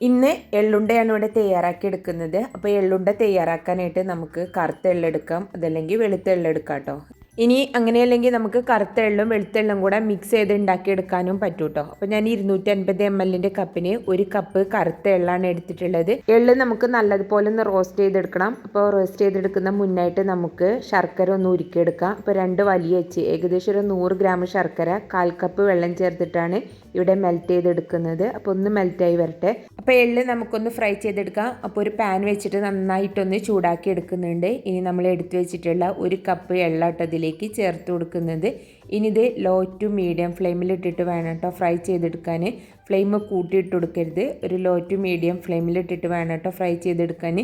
ഇന്ന് എള്ളുണ്ടയാണ് ഇവിടെ തയ്യാറാക്കി എടുക്കുന്നത് അപ്പോൾ എള്ളുണ്ട തയ്യാറാക്കാനായിട്ട് നമുക്ക് കറുത്ത എള്ളെടുക്കാം. അതല്ലെങ്കിൽ വെളുത്ത എള്ളെടുക്കാം കേട്ടോ ഇനി അങ്ങനെയല്ലെങ്കിൽ നമുക്ക് കറുത്ത എള്ളും വെളുത്ത എള്ളും കൂടെ മിക്സ് ചെയ്ത് ഉണ്ടാക്കിയെടുക്കാനും പറ്റും കേട്ടോ അപ്പോൾ ഞാൻ ഇരുന്നൂറ്റി അൻപത് എം എല്ലിന്റെ കപ്പിന് ഒരു കപ്പ് കറുത്ത എള്ളാണ് എടുത്തിട്ടുള്ളത്. എള്ള് നമുക്ക് നല്ലതുപോലെ ഒന്ന് റോസ്റ്റ് ചെയ്തെടുക്കണം. അപ്പോൾ റോസ്റ്റ് ചെയ്തെടുക്കുന്ന മുന്നായിട്ട് നമുക്ക് ശർക്കര ഒന്ന് ഉരുക്കിയെടുക്കാം. അപ്പോൾ രണ്ട് വലിയ വെച്ച് ഏകദേശം ഒരു നൂറ് ഗ്രാം ശർക്കര കാൽ കപ്പ് വെള്ളം ചേർത്തിട്ടാണ് ഇവിടെ മെൽറ്റ് ചെയ്തെടുക്കുന്നത്. അപ്പോൾ ഒന്ന് മെൽറ്റായി വരട്ടെ. അപ്പോൾ എള്ള് നമുക്കൊന്ന് ഫ്രൈ ചെയ്തെടുക്കാം. അപ്പോൾ ഒരു പാൻ വെച്ചിട്ട് നന്നായിട്ടൊന്ന് ചൂടാക്കി എടുക്കുന്നുണ്ട്. ഇനി നമ്മൾ എടുത്തു വെച്ചിട്ടുള്ള ഒരു കപ്പ് എള്ളാട്ടോ അതിലേക്ക് ചേർത്ത് കൊടുക്കുന്നത്. ഇനി ഇത് ലോ ടു മീഡിയം ഫ്ലെയിമിലിട്ടിട്ട് വേണം കേട്ടോ ഫ്രൈ ചെയ്തെടുക്കാൻ. ഫ്ലെയിം കൂട്ടിയിട്ട് കൊടുക്കരുത്. ഒരു ലോ ടു മീഡിയം ഫ്ലെയിമിലിട്ടിട്ട് വേണം കേട്ടോ ഫ്രൈ ചെയ്തെടുക്കാൻ.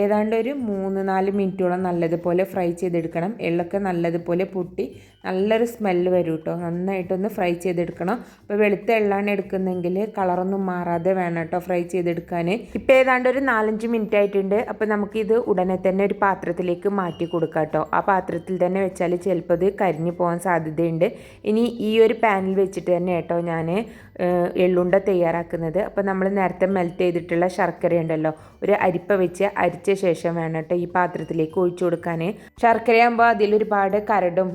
ഏതാണ്ട് ഒരു മൂന്ന് നാല് മിനിറ്റോളം നല്ലതുപോലെ ഫ്രൈ ചെയ്തെടുക്കണം. എള്ളൊക്കെ നല്ലതുപോലെ പൊട്ടി നല്ലൊരു സ്മെല്ല് വരും കേട്ടോ നന്നായിട്ടൊന്ന് ഫ്രൈ ചെയ്തെടുക്കണം. അപ്പോൾ വെളുത്ത എള്ളാണ് എടുക്കുന്നെങ്കിൽ കളറൊന്നും മാറാതെ വേണം കേട്ടോ ഫ്രൈ ചെയ്തെടുക്കാൻ. ഇപ്പോൾ ഏതാണ്ട് ഒരു നാലഞ്ച് മിനിറ്റ് ആയിട്ടുണ്ട്. അപ്പോൾ നമുക്കിത് ഉടനെ തന്നെ ഒരു പാത്രത്തിലേക്ക് മാറ്റി കൊടുക്കാം കേട്ടോ ആ പാത്രത്തിൽ തന്നെ വെച്ചാൽ ചിലപ്പോൾ ഇത് കരിഞ്ഞു പോകാൻ സാധ്യതയുണ്ട്. ഇനി ഈ ഒരു പാനിൽ വെച്ചിട്ട് തന്നെ കേട്ടോ ഞാൻ എള്ളുണ്ട തയ്യാറാക്കുന്നത്. അപ്പോൾ നമ്മൾ നേരത്തെ മെൽറ്റ് ചെയ്തിട്ടുള്ള ശർക്കര ഉണ്ടല്ലോ ഒരു അരിപ്പ വെച്ച് അരിച്ച ശേഷം വേണം കേട്ടോ ഈ പാത്രത്തിലേക്ക് ഒഴിച്ചു കൊടുക്കാൻ ശർക്കരയാകുമ്പോൾ അതിലൊരുപാട് കരടും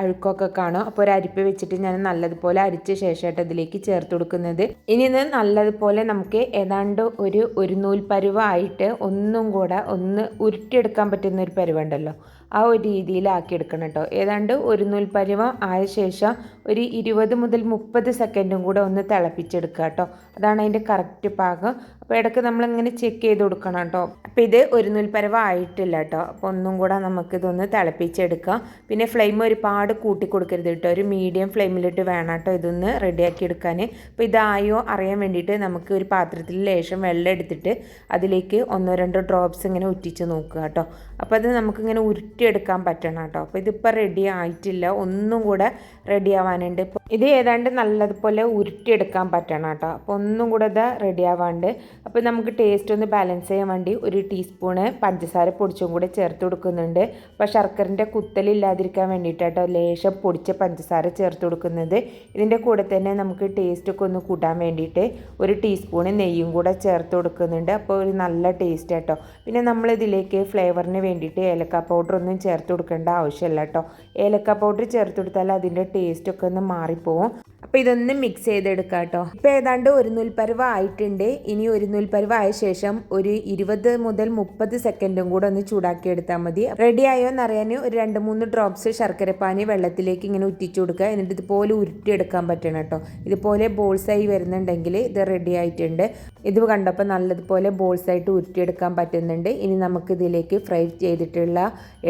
അഴുക്കൊക്കെ കാണും. അപ്പോൾ ഒരു അരിപ്പ വെച്ചിട്ട് ഞാൻ നല്ലതുപോലെ അരിച്ച ശേഷമായിട്ട് അതിലേക്ക് ചേർത്ത് കൊടുക്കുന്നത്. ഇനി നല്ലതുപോലെ നമുക്ക് ഏതാണ്ട് ഒരു ഒരു നൂൽ പരുവായിട്ട് ഒന്നും കൂടെ ഒന്ന് ഉരുട്ടിയെടുക്കാൻ പറ്റുന്ന ഒരു പരുവുണ്ടല്ലോ ആ ഒരു രീതിയിലാക്കി എടുക്കണം കേട്ടോ. ഏതാണ്ട് ഒരു നൂൽ പരുവം ആയ ശേഷം ഒരു ഇരുപത് മുതൽ മുപ്പത് സെക്കൻഡും കൂടെ ഒന്ന് തിളപ്പിച്ചെടുക്കുക കേട്ടോ. അതാണ് അതിന്റെ കറക്റ്റ് പാകം. അപ്പോൾ ഇടയ്ക്ക് നമ്മളിങ്ങനെ ചെക്ക് ചെയ്ത് കൊടുക്കണം കേട്ടോ. അപ്പോൾ ഇത് ഒരു നൂൽപ്പരവ ആയിട്ടില്ല കേട്ടോ. അപ്പോൾ ഒന്നും കൂടെ നമുക്കിതൊന്ന് തിളപ്പിച്ചെടുക്കാം. പിന്നെ ഫ്ലെയിം ഒരുപാട് കൂട്ടി കൊടുക്കരുത് കേട്ടോ. ഒരു മീഡിയം ഫ്ലെയിമിലിട്ട് വേണം കേട്ടോ ഇതൊന്ന് റെഡിയാക്കി എടുക്കാൻ. അപ്പോൾ ഇതായോ അറിയാൻ വേണ്ടിയിട്ട് നമുക്ക് ഒരു പാത്രത്തിൽ ലേശം വെള്ളം എടുത്തിട്ട് അതിലേക്ക് ഒന്നോ രണ്ടോ ഡ്രോപ്സ് ഇങ്ങനെ ഉറ്റിച്ച് നോക്കുക കേട്ടോ. അപ്പോൾ അത് നമുക്കിങ്ങനെ ഉരുട്ടിയെടുക്കാൻ പറ്റണം കേട്ടോ. അപ്പോൾ ഇതിപ്പോൾ റെഡി ആയിട്ടില്ല. ഒന്നും കൂടെ റെഡി ആവാനുണ്ട് ഇത് ഏതാണ്ട് നല്ലതുപോലെ ഉരുട്ടിയെടുക്കാൻ പറ്റണം കേട്ടോ. അപ്പോൾ ഒന്നും കൂടെ ഇത് റെഡി ആവാണ്ട് അപ്പോൾ നമുക്ക് ടേസ്റ്റ് ഒന്ന് ബാലൻസ് ചെയ്യാൻ വേണ്ടി ഒരു ടീസ്പൂണ് പഞ്ചസാര പൊടിച്ചും കൂടെ ചേർത്ത് കൊടുക്കുന്നുണ്ട്. അപ്പോൾ ശർക്കരന്റെ കുത്തലില്ലാതിരിക്കാൻ വേണ്ടിയിട്ടോ ലേശം പൊടിച്ച പഞ്ചസാര ചേർത്ത് കൊടുക്കുന്നത്. ഇതിന്റെ കൂടെ തന്നെ നമുക്ക് ടേസ്റ്റൊക്കെ ഒന്ന് കൂട്ടാൻ വേണ്ടിയിട്ട് ഒരു ടീസ്പൂണ് നെയ്യും കൂടെ ചേർത്ത് കൊടുക്കുന്നുണ്ട്. അപ്പോൾ ഒരു നല്ല ടേസ്റ്റ് കേട്ടോ പിന്നെ നമ്മളിതിലേക്ക് ഫ്ലേവറിന് വേണ്ടിയിട്ട് ഏലക്ക പൗഡർ ഒന്നും ചേർത്ത് കൊടുക്കേണ്ട ആവശ്യമില്ല കേട്ടോ ഏലക്ക പൗഡർ ചേർത്ത് കൊടുത്താൽ അതിന്റെ ടേസ്റ്റ് ഒക്കെ ഒന്ന് മാറിപ്പോവും. അപ്പോൾ ഇതൊന്ന് മിക്സ് ചെയ്തെടുക്കാം കേട്ടോ ഇപ്പോൾ ഏതാണ്ട് ഒരു നൂൽപ്പരുവ ആയിട്ടുണ്ട്. ഇനി ഒരു നൂൽപ്പരുവ ആയ ശേഷം ഒരു ഇരുപത് മുതൽ മുപ്പത് സെക്കൻഡും കൂടെ ഒന്ന് ചൂടാക്കി എടുത്താൽ മതി. റെഡി ആയോ എന്നറിയാൻ ഒരു രണ്ട് മൂന്ന് ഡ്രോപ്സ് ശർക്കരപ്പാനി വെള്ളത്തിലേക്ക് ഇങ്ങനെ ഉറ്റിച്ചു കൊടുക്കുക. എന്നിട്ട് ഇതുപോലെ ഉരുട്ടിയെടുക്കാൻ പറ്റണം കേട്ടോ ഇതുപോലെ ബോൾസ് ആയി വരുന്നുണ്ടെങ്കിൽ ഇത് റെഡി ആയിട്ടുണ്ട്. ഇത് കണ്ടപ്പോൾ നല്ലതുപോലെ ബോൾസ് ആയിട്ട് ഉരുട്ടിയെടുക്കാൻ പറ്റുന്നുണ്ട്. ഇനി നമുക്ക് ഇതിലേക്ക് ഫ്രൈ ചെയ്തിട്ടുള്ള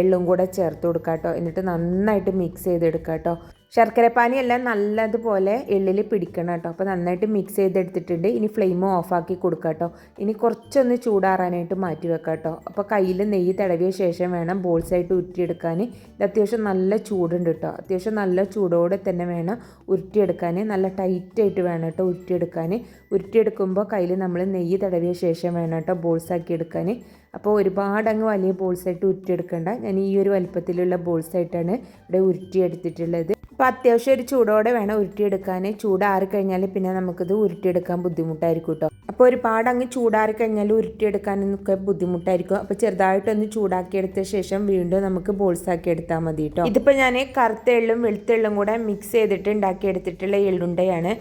എള്ളും കൂടെ ചേർത്ത് കൊടുക്കാം കേട്ടോ എന്നിട്ട് നന്നായിട്ട് മിക്സ് ചെയ്തെടുക്കാം കേട്ടോ ശർക്കരപ്പാനി എല്ലാം നല്ലതുപോലെ എള്ളിൽ പിടിക്കണം കേട്ടോ. അപ്പോൾ നന്നായിട്ട് മിക്സ് ചെയ്തെടുത്തിട്ടുണ്ട്. ഇനി ഫ്ലെയിം ഓഫാക്കി കൊടുക്കുക കേട്ടോ. ഇനി കുറച്ചൊന്ന് ചൂടാറാനായിട്ട് മാറ്റി വെക്കാം കേട്ടോ. അപ്പോൾ കയ്യിൽ നെയ്യ് തടവിയ ശേഷം വേണം ബോൾസായിട്ട് ഉരുട്ടിയെടുക്കാൻ ഇത് അത്യാവശ്യം നല്ല ചൂടുണ്ട് കേട്ടോ. അത്യാവശ്യം നല്ല ചൂടോടെ തന്നെ വേണം ഉരുട്ടിയെടുക്കാൻ നല്ല ടൈറ്റായിട്ട് വേണം കേട്ടോ ഉരുട്ടിയെടുക്കാൻ ഉരുട്ടിയെടുക്കുമ്പോൾ കയ്യിൽ നമ്മൾ നെയ്യ് തടവിയ ശേഷം വേണം കേട്ടോ ബോൾസാക്കി എടുക്കാൻ അപ്പോൾ ഒരുപാട് അങ്ങ് വലിയ ബോൾസായിട്ട് ഉരുട്ടിയെടുക്കേണ്ട. ഞാൻ ഈ ഒരു വലിപ്പത്തിലുള്ള ബോൾസായിട്ടാണ് ഇവിടെ ഉരുട്ടിയെടുത്തിട്ടുള്ളത്. അപ്പോൾ അത്യാവശ്യം ഒരു ചൂടോടെ വേണം ഉരുട്ടിയെടുക്കാൻ. ചൂടാറി കഴിഞ്ഞാൽ പിന്നെ നമുക്കിത് ഉരുട്ടിയെടുക്കാൻ ബുദ്ധിമുട്ടായിരിക്കും കേട്ടോ. അപ്പോൾ ഒരുപാട് അങ്ങ് ചൂടാറി കഴിഞ്ഞാൽ ഉരുട്ടിയെടുക്കാനൊക്കെ ബുദ്ധിമുട്ടായിരിക്കും. അപ്പോൾ ചെറുതായിട്ടൊന്ന് ചൂടാക്കിയെടുത്ത ശേഷം വീണ്ടും നമുക്ക് ബോൾസ് ആക്കി എടുത്താൽ മതി കേട്ടോ. ഇതിപ്പോൾ ഞാൻ കറുത്ത എള്ളും വെളുത്ത എള്ളും കൂടെ മിക്സ് ചെയ്തിട്ട് ഉണ്ടാക്കിയെടുത്തിട്ടുള്ള എള്ളുണ്ടയാണ്.